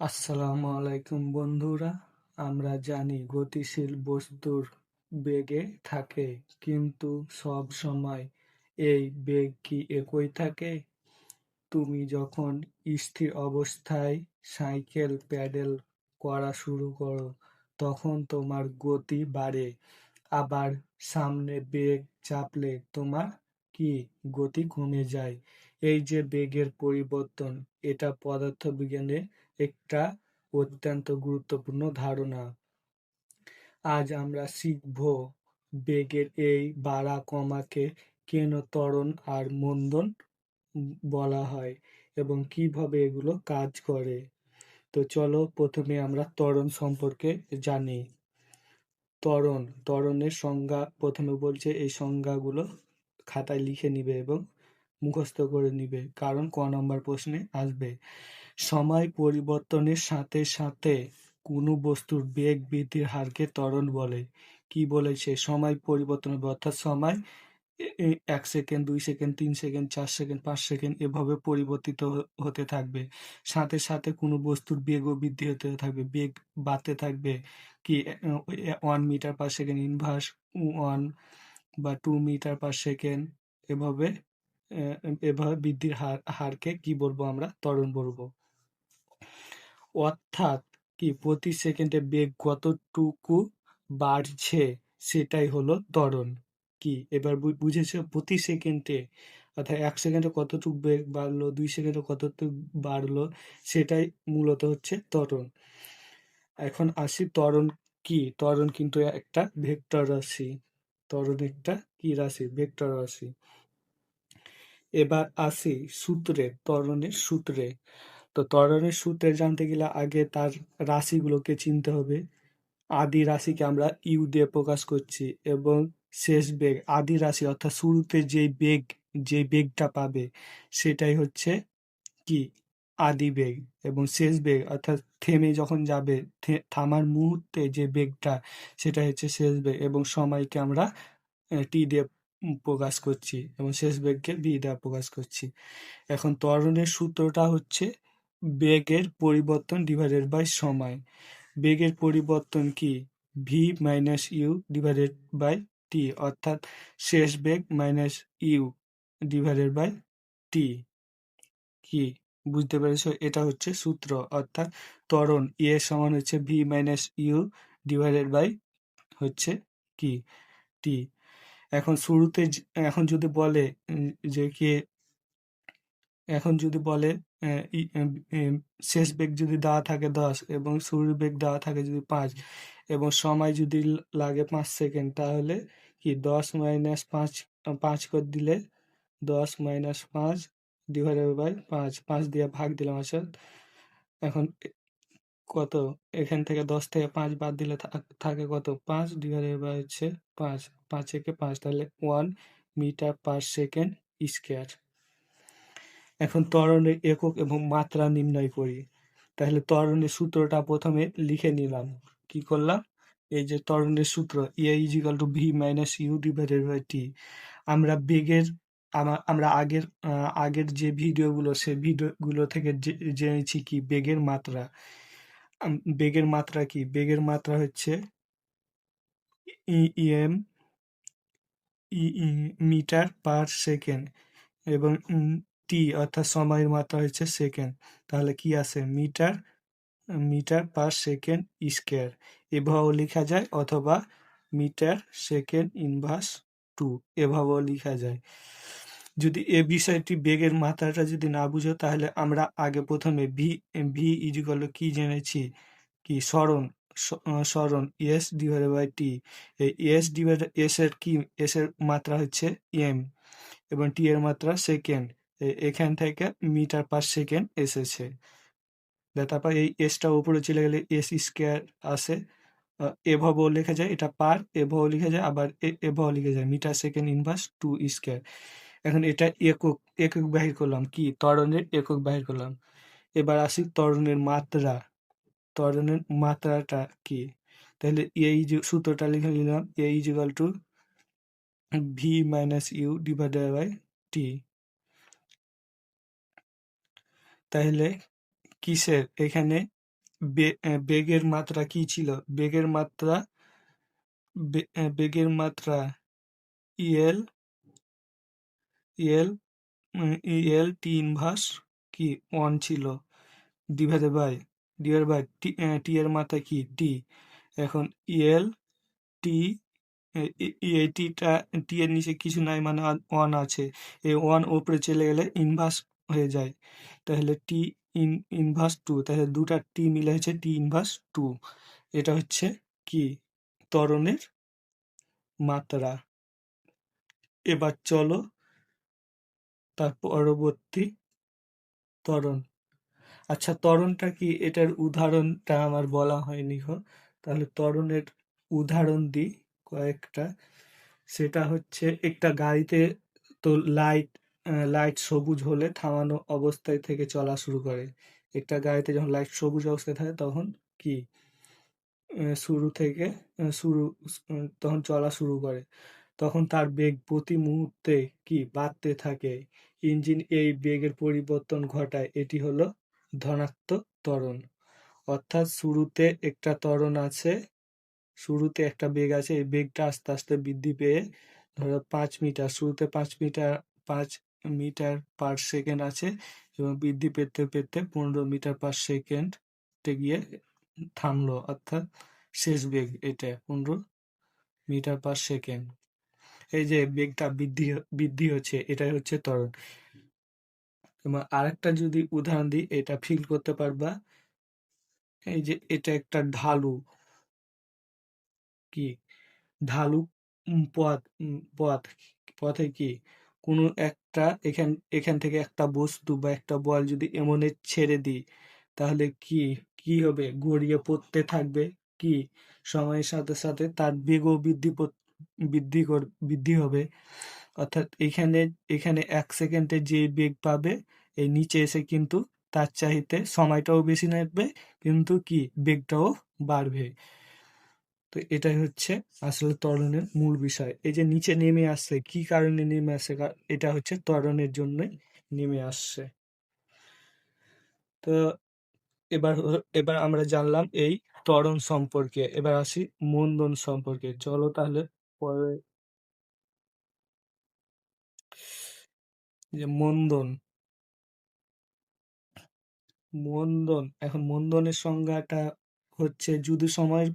আসসালামু আলাইকুম বন্ধুরা, আমরা জানি গতিশীল বস্তুর বেগে থাকে, কিন্তু সব সময় এই বেগ কি একই থাকে? তুমি যখন স্থির অবস্থায় সাইকেল প্যাডেল করা শুরু করো, তখন তোমার গতি বাড়ে, আবার সামনে বেগ চাপলে তোমার কি গতি কমে যায়? এই যে বেগের পরিবর্তন, এটা পদার্থবিজ্ঞানের একটা অত্যন্ত গুরুত্বপূর্ণ ধারণা। আজ আমরা শিখব বেগের এই বাড়া কমাকে কেন ত্বরণ আর মন্দন বলা হয় এবং কীভাবে এগুলো কাজ করে। তো চলো প্রথমে আমরা ত্বরণ সম্পর্কে জানি। ত্বরণ, ত্বরণের সংজ্ঞা প্রথমে বলছে এই সংজ্ঞাগুলো খাতায় লিখে নিবে এবং মুখস্থ করে নিবে, কারণ ক নম্বর প্রশ্নে আসবে। সময় পরিবর্তনের সাথে সাথে কোনো বস্তুর বেগ বৃদ্ধির হারকে ত্বরণ বলে। কি বলে সে? সময় পরিবর্তন অর্থাৎ সময় এক সেকেন্ড, দুই সেকেন্ড, তিন সেকেন্ড, চার সেকেন্ড, পাঁচ সেকেন্ড এভাবে পরিবর্তিত হতে থাকবে। সাথে সাথে কোনো বস্তুর বেগও বৃদ্ধি হতে থাকবে। বেগ বাড়তে থাকবে কি? One metre per second inverse one বা টু মিটার পার সেকেন্ড এভাবে এভাবে বৃদ্ধির হার, হারকে কি বলব আমরা? ত্বরণ বলব। অর্থাৎ কি প্রতি সেকেন্ডে বেগ কতটুকু বাড়ছে, সেটাই হলো ত্বরণ। কি? এবার বুঝেছ? প্রতি সেকেন্ডে, অর্থাৎ এক সেকেন্ডে কতটুকু বেগ বাড়লো, দুই সেকেন্ডে কতটুকু বাড়লো, সেটাই মূলত হচ্ছে ত্বরণ। এখন আসি ত্বরণ কি? ত্বরণ কিন্তু একটা ভেক্টর রাশি। ত্বরণ একটা কি রাশি? ভেক্টর রাশি। এবার আসি সূত্রে, ত্বরণের সূত্রে। তো ত্বরণের সূত্রে জানতে গেলে আগে তার রাশিগুলোকে চিনতে হবে। আদি রাশিকে আমরা ইউ দিয়ে প্রকাশ করছি এবং শেষ বেগ, আদি রাশি অর্থাৎ শুরুতে যে বেগ যে বেগটা পাবে সেটাই হচ্ছে কি? আদি বেগ এবং শেষ বেগ অর্থাৎ থেমে যখন যাবে থামার মুহূর্তে যে বেগটা সেটা হচ্ছে শেষ বেগ এবং সময়কে আমরা টি দিয়ে প্রকাশ করছি এবং শেষ বেগকে বি দ্বারা প্রকাশ করছি। এখন ত্বরণের সূত্রটা হচ্ছে বেগের পরিবর্তন ডিভাইডেড বাই সময়। বেগের পরিবর্তন কি? V minus U divided by T অর্থাৎ শেষ বেগ minus U divided by T কি? বুঝতে পেরেছ? এটা হচ্ছে সূত্র, অর্থাৎ ত্বরণ। এ সমান হচ্ছে V minus U divided by হচ্ছে কি? টি এখন শুরুতে এখন যদি বলে যে কি, এখন যদি বলে শেষ বেগ যদি দেওয়া থাকে দশ এবং শুরুর বেগ দেওয়া থাকে যদি পাঁচ এবং সময় যদি লাগে পাঁচ সেকেন্ড, তাহলে কি দশ মাইনাস পাঁচ পাঁচ করে দিলে দশ মাইনাস পাঁচ ডিভাইডেড বাই পাঁচ পাঁচ দিয়ে ভাগ দিলাম আসলে এখন কত? এখান থেকে দশ থেকে পাঁচ বাদ দিলে থাকে কত? পাঁচ ডিভাইডেড বাই হচ্ছে পাঁচ পাঁচ একে পাঁচ, তাহলে one metre per second square এখন ত্বরণের একক এবং মাত্রা নির্ণয় করি। তাহলে ত্বরণের সূত্রটা প্রথমে লিখে নিলাম। কি করলাম? এই যে ত্বরণের সূত্র ইয়ে equal to V minus U divided by T আমরা বেগের আমরা আগের আগের যে ভিডিওগুলো, সে ভিডিওগুলো থেকে জেনেছি কি? বেগের মাত্রা। বেগের মাত্রা কি? বেগের মাত্রা হচ্ছে ইএম মিটার পার সেকেন্ড এবং টি অর্থাৎ সময়ের মাত্রা হচ্ছে সেকেন্ড। তাহলে কি আছে? Metre metre per second square. এভাবেও লেখা যায় অথবা মিটার সেকেন্ড ইনভার্স টু, এভাবেও লেখা যায়। যদি এ বিষয়টি বেগের মাত্রাটা যদি না বুঝো, তাহলে আমরা আগে প্রথমে ভি ভি ইজিকল কি জেনেছি? কি? স্মরণ স্মরণ, এস ডিভাইড বাই টি। এই এস ডিভাইড এস এর কি, এস এর মাত্রা হচ্ছে এম। এবং টি এর মাত্রা সেকেন্ড। এখান থেকে মিটার পার সেকেন্ড এসেছে। তারপর এই এসটা উপরে চলে গেলে এস স্কোয়ার আসে এভাবেও লেখা যায়, এটা পার, এভাবেও লেখা যায়, আবার এভাবেও লিখে যায়। Metre second inverse two square এখন এটা একক একক বাহির করলাম কি? ত্বরণের একক বাহির করলাম। এবার আসি ত্বরণের মাত্রা। ত্বরণের মাত্রাটা কি? তাহলে এই যে সূত্রটা লিখে নিলাম A equal to V minus U divided by T তাহলে কিসের? এখানে বেগের মাত্রা কি ছিল? বেগের মাত্রা বেগের মাত্রা L L L T inverse কি ওয়ান ছিল? Divided by divide by T এর মাত্রা কি? টি এখন ইএল টি এই টিটা টি এর নিচে কিছু নাই মানে ওয়ান আছে। এই ওয়ান ওপরে চলে গেলে ইনভার্স হয়ে যায়। তাহলে টি ইন ইনভার্স টু তাহলে দুটা টি মিলে হচ্ছে টি ইনভার্স টু এটা হচ্ছে কি? ত্বরণের মাত্রা। এবার চলো তার পরবর্তী ত্বরণ। আচ্ছা ত্বরণটা কি? এটার উদাহরণটা আমার বলা হয়নি গো। তাহলে ত্বরণের উদাহরণ দিই কয়েকটা। সেটা হচ্ছে একটা গাড়িতে তো লাইট লাইট সবুজ হলে থামানো অবস্থায় থেকে চলা শুরু করে। একটা গাড়িতে যখন লাইট সবুজ অবস্থায় থাকে তখন কি? শুরু থেকে শুরু তখন চলা শুরু করে। তখন তার বেগ প্রতি মুহূর্তে কি? বাড়তে থাকে। ইঞ্জিন এই বেগের পরিবর্তন ঘটায়। এটি হলো ধনাত্মক ত্বরণ। অর্থাৎ শুরুতে একটা ত্বরণ আছে, শুরুতে একটা বেগ আছে। এই বেগটা আস্তে আস্তে বৃদ্ধি পেয়ে ধরো পাঁচ মিটার, শুরুতে পাঁচ মিটার, পাঁচ মিটার পার সেকেন্ড আছে এবং বৃদ্ধি পেতে পেতে পনেরো মিটার পার সেকেন্ডে গিয়ে থামলো, অর্থাৎ শেষ বেগ এটা, পনেরো মিটার পার সেকেন্ড। এই যে বেগটা বৃদ্ধি বৃদ্ধি হচ্ছে, এটাই হচ্ছে ত্বরণ। এবং আরেকটা যদি উদাহরণ দিই, এটা ফিল করতে পারবা। এই যে এটা একটা ঢালু। কি? ঢালু পথ পথ, পথে কি? কোনো একটা এখান এখান থেকে একটা বস্তু বা একটা বল যদি এমনে ছেড়ে দিই, তাহলে কি কি হবে? গড়িয়ে পড়তে থাকবে কি? সময়ের সাথে সাথে তার বেগও বৃদ্ধি বৃদ্ধি কর, বৃদ্ধি হবে। অর্থাৎ এখানে এখানে এক সেকেন্ডে যে বেগ পাবে, এই নিচে এসে কিন্তু তার চাইতে সময়টাও বেশি লাগবে, কিন্তু কি? বেগটাও বাড়বে। তো এটাই হচ্ছে আসলে ত্বরণের মূল বিষয়। এই যে নিচে নেমে আসছে, কি কারণে নেমে আসছে? এটা হচ্ছে ত্বরণের জন্যই নেমে আসছে। তো এবার এবার আমরা জানলাম এই ত্বরণ সম্পর্কে। এবার আসি মন্দন সম্পর্কে। চলো তাহলে পরে যে মন্দন। মন্দন, এখন মন্দনের সংজ্ঞাটা হচ্ছে, যদি সময়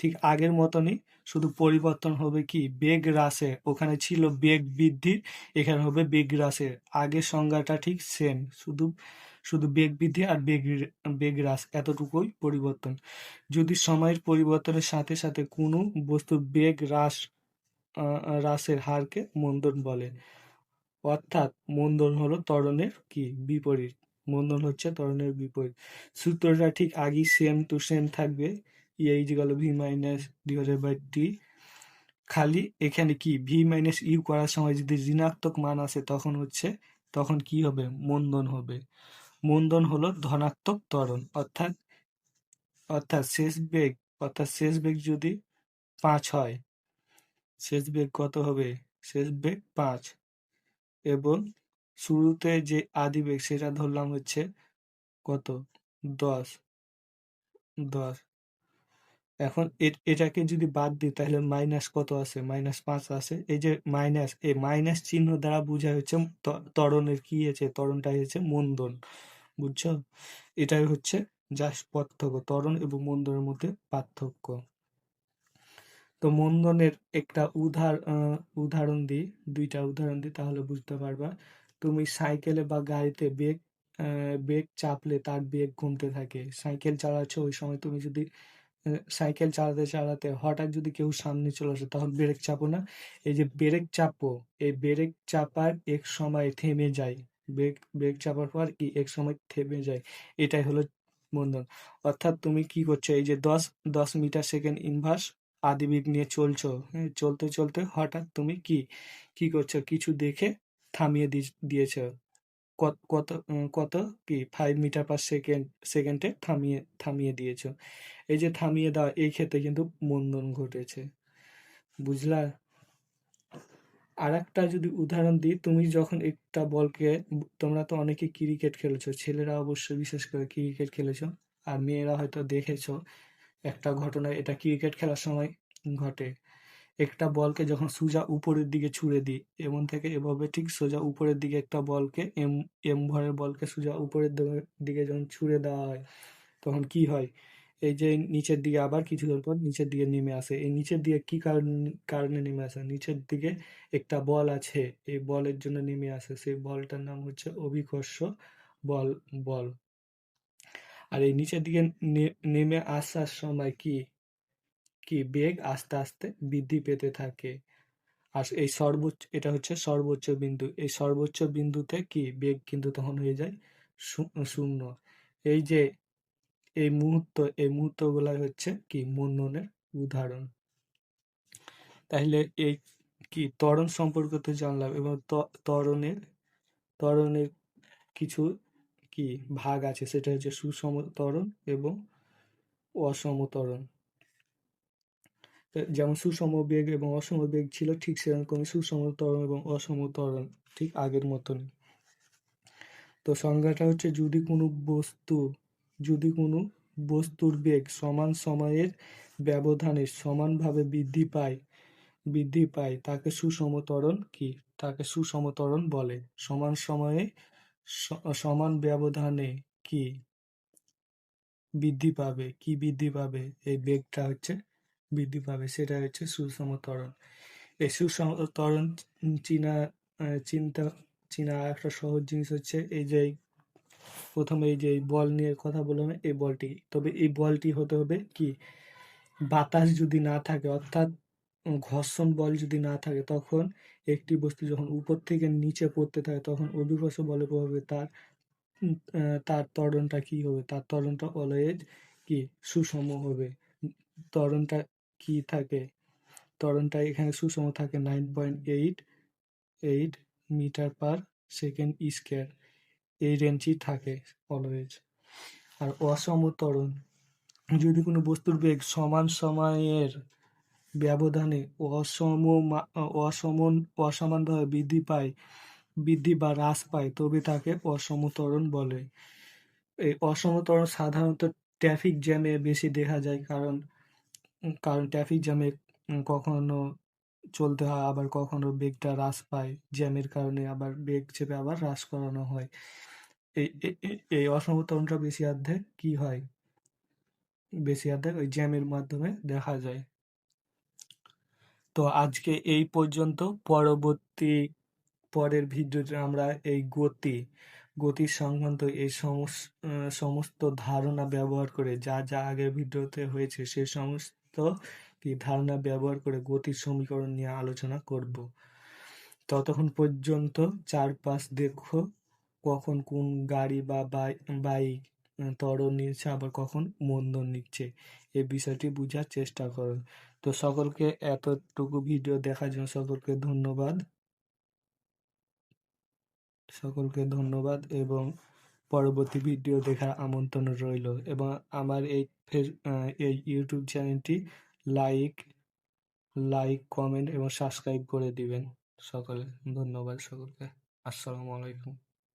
ঠিক আগের মতনই শুধু পরিবর্তন হবে কি বেগ হ্রাসের। ওখানে ছিল বেগ বৃদ্ধির, এখানে হবে বেগ হ্রাসের। আগের সংজ্ঞাটা ঠিক সেম শুধু শুধু বেগ বৃদ্ধি আর বেগ বেগ হ্রাস, এতটুকুই পরিবর্তন। যদি সময়ের পরিবর্তনের সাথে সাথে কোনো বস্তুর বেগ হ্রাস হ্রাসের হারকে মন্দন বলে। অর্থাৎ মন্দন হলো ত্বরণের কি? বিপরীত। মন্দন হচ্ছে ত্বরণের বিপরীত। সূত্রটা ঠিক আগেই সেম টু সেম থাকবে। ইয়ে equal V minus divided by T খালি এখানে কি? ভি মাইনাস ইউ করার সময় যদি ঋণাত্মক মান আসে, তখন হচ্ছে, তখন কি হবে? মন্দন হবে। মন্দন হলো ধনাত্মক ত্বরণ। অর্থাৎ অর্থাৎ শেষ বেগ, অর্থাৎ শেষ বেগ যদি পাঁচ হয়, শেষ বেগ কত হবে? শেষ বেগ পাঁচ। এবং শুরুতে যে আদি বেগ, সেটা ধরলাম হচ্ছে কত? দশ। দশ। এখন এটাকে যদি বাদ দিই, তাহলে মাইনাস কত আছে মাইনাস পাঁচ আসে। এই যে মাইনাস এই মাইনাস চিহ্ন দ্বারা বোঝা হচ্ছে ত- ত্বরণের কি হয়েছে ত্বরণটাই হচ্ছে মন্দন, বুঝছ? এটাই হচ্ছে জাস্ট পার্থক্য, ত্বরণ এবং মন্দনের মধ্যে পার্থক্য। তো মন্দনের একটা উদাহর উদাহরণ দিই, দুইটা উদাহরণ দিই, তাহলে বুঝতে পারবা। তুমি সাইকেলে বা গাড়িতে বেগ বেগ চাপলে তার বেগ কমতে থাকে। সাইকেল চালাচ্ছ, ওই সময় তুমি যদি সাইকেল চালাতে চালাতে হঠাৎ যদি কেউ সামনে চলে আসে, তখন ব্রেক চাপো না। এই যে ব্রেক চাপো, এই ব্রেক চাপার এক সময় থেমে যায়। ব্রেক ব্রেক চাপার পর কি এক সময় থেমে যায়। এটাই হলো বন্ধন। অর্থাৎ তুমি কি করছ, এই যে দশ দশ মিটার সেকেন্ড ইনভার্স আদিবেগ নিয়ে চলছো হ্যাঁ চলতে চলতে হঠাৎ তুমি কি কি করছ? কিছু দেখে থামিয়ে দিয়েছ। কত কত কত কি ফাইভ মিটার পার সেকেন্ড সেকেন্ডে থামিয়ে থামিয়ে দিয়েছ। এই যে থামিয়ে দেওয়া এই ক্ষেত্রে কিন্তু মন্দন ঘটেছে। বুঝলা? আর একটা যদি উদাহরণ দিই, তুমি যখন একটা বলকে, তোমরা তো অনেকে ক্রিকেট খেলেছো, ছেলেরা অবশ্যই বিশেষ করে ক্রিকেট খেলেছো, আর মেয়েরা হয়তো দেখেছ একটা ঘটনা, এটা ক্রিকেট খেলার সময় ঘটে। একটা বলকে যখন সোজা উপরের দিকে ছুঁড়ে দিই, এমন থেকে এভাবে ঠিক সোজা উপরের দিকে একটা বলকে, এম এম ভরের বলকে সোজা উপরের দিকে- যখন ছুঁড়ে দেওয়া হয়, তখন কি হয়? এই যে নিচের দিকে আবার কিছুক্ষণ পর নিচের দিকে নেমে আসে। এই নিচের দিকে কি কারণ নেমে আসে? নিচের দিকে একটা বল আছে, এই বলের জন্য নেমে আসে। সেই বলটার নাম হচ্ছে অভিকর্ষ বল বল। আর এই নিচের দিকে নেমে আসার সময় কি? কি বেগ আস্তে আস্তে বৃদ্ধি পেতে থাকে। আর এই সর্বোচ্চ, এটা হচ্ছে সর্বোচ্চ বিন্দু। এই সর্বোচ্চ বিন্দুতে কি বেগ কিন্তু তখন হয়ে যায় শূন্য। এই যে, এই মুহূর্ত, এই মুহূর্তগুলাই হচ্ছে কি মন্ননের উদাহরণ। তাহলে এই কি ত্বরণ সম্পর্কে তো জানলাম এবং ত্বরণের ত্বরণের কিছু কি ভাগ আছে, সেটা হচ্ছে সুষম ত্বরণ এবং অসম ত্বরণ তো যেমন সুষম বেগ এবং অসম বেগ ছিল ঠিক সেরকমই সুষম ত্বরণ এবং অসম ত্বরণ ঠিক আগের মতনই। তো সংজ্ঞাটা হচ্ছে যদি কোনো বস্তু, যদি কোনো বস্তুর বেগ সমান সময়ের ব্যবধানে সমানভাবে বৃদ্ধি পায় বৃদ্ধি পায়, তাকে সুষম ত্বরণ কি? তাকে সুষম ত্বরণ বলে। সমান সময়ে সমান ব্যবধানে কি বৃদ্ধি পাবে? কি বৃদ্ধি পাবে? এই বেগটা হচ্ছে বৃদ্ধি পাবে সেটা হচ্ছে সুষম ত্বরণ। এই সুষম ত্বরণ চীনা চিন্তা, চীনা একটা সহজ জিনিস হচ্ছে এই যে প্রথমে এই যে বল নিয়ে কথা বললাম, এই বলটি। তবে এই বলটি হতে হবে কি? বাতাস যদি না থাকে, অর্থাৎ ঘর্ষণ বল যদি না থাকে, তখন একটি বস্তু যখন উপর থেকে নিচে পড়তে থাকে, তখন অভিকর্ষ বলের প্রভাবে তার তার ত্বরণটা কি হবে? তার ত্বরণটা অলওয়েজ কি? সুষম হবে। ত্বরণটা কি থাকে? ত্বরণটা এখানে সুষম থাকে nine point eight eight metre per second square এই রেঞ্জই থাকে অলওয়েজ আর অসম ত্বরণ, যদি কোনো বস্তুর বেগ সমান সময়ের ব্যবধানে অসম মা- অসমন, অসমানভাবে বৃদ্ধি পায়, বৃদ্ধি বা হ্রাস পায়, তবে তাকে অসম ত্বরণ বলে। এই অসম ত্বরণ সাধারণত ট্রাফিক জ্যামে বেশি দেখা যায় কারণ কারণ ট্রাফিক জ্যামে কখনো চলতে হয়, আবার কখনো বেগটা হ্রাস পায়। জ্যামের কারণে আবার বেগ চেপে আবার হ্রাস করানো হয়। এই এই- এই বেশি অর্ধেক কি হয়? বেশি অর্ধেক ওই জ্যামের মাধ্যমে দেখা যায়। তো আজকে এই পর্যন্ত, পরবর্তী পরের ভিডিওতে আমরা এই গতি গতি সংক্রান্ত এই সমস্ত ধারণা ব্যবহার করে যা যা আগের ভিডিওতে হয়েছে, সে সমস্ত কি ধারণা ব্যবহার করে গতির সমীকরণ নিয়ে আলোচনা করব। ততক্ষণ পর্যন্ত চারপাশ দেখো, কখন কোন গাড়ি বা বাইক ত্বরণ নিচ্ছে, আবার কখন মন্দন নিচ্ছে এই বিষয়টি বোঝার চেষ্টা করো। তো সকলকে এতটুকু ভিডিও দেখার জন্য সকলকে ধন্যবাদ। সকলকে ধন্যবাদ এবং পরবর্তী ভিডিও দেখার আমন্ত্রণ রইল এবং আমার এই এই ইউটিউব চ্যানেলটি লাইক লাইক কমেন্ট এবং সাবস্ক্রাইব করে দিবেন সকলে। ধন্যবাদ সকলকে। আসসালামু আলাইকুম।